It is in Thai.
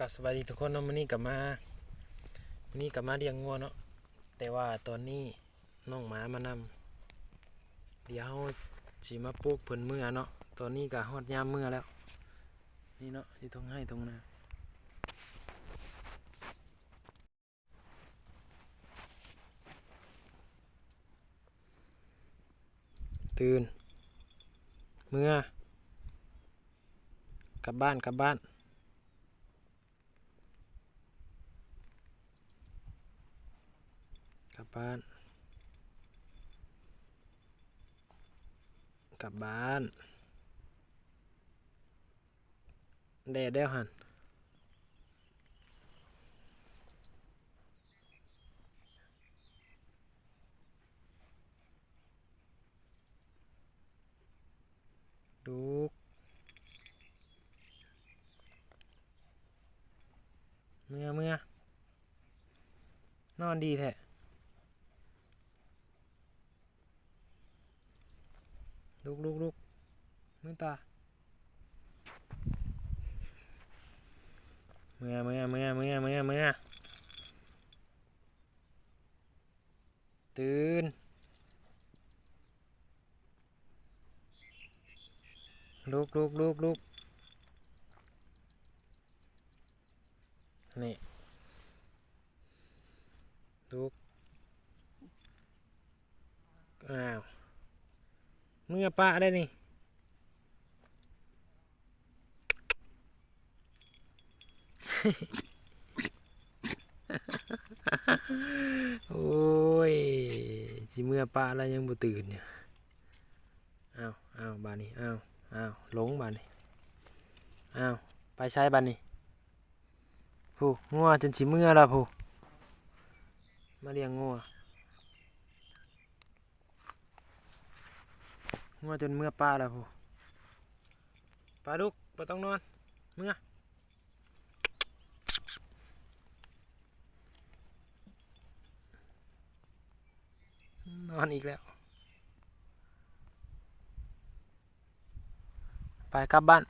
กับสวัสดีทุกคนเนาะมื้อนี้กลับมามื้อนี้กลับมาเลี้ยงงัวเนาะแต่ว่าตอนนี้น้องหมามานำเดี๋ยวเราสิมาปลูกเพิ่นเมื่อเนาะตอนนี้ก็ฮอดยามเมื่อแล้ว นี่เนาะอยู่ตรงให้ตรงนาตื่น เมื่อกลับบ้านกลับบ้าน กลั บ้าน กลับบ้านแดดแล้วหันดูกเมื่อเมื่อนอนดีแท้ ลุกลุกลุกมือตาเมื่อเมื่อเมื่อเมื่อเมื่อเมื่อตื่นลุกลุกลุกลุกนี่ลุกอ้าว เมื่อปะได้นี่โอ้ยสิเมื่อปะแล้วยังบ่ตื่นเนี่ยอ้าวอ้าวบานนี้อ้าวอ้าวหลงบานนี้อ้าวไปใช้บานนี้ผู้งัวจนสิเมื่อแล้วผู้มาเลี้ยงงัว งัวจนเมื่อป้าแล้วพูปลาดุกปต้องนอน เมื่อนอนอีกแล้ว ไปกลับบ้าน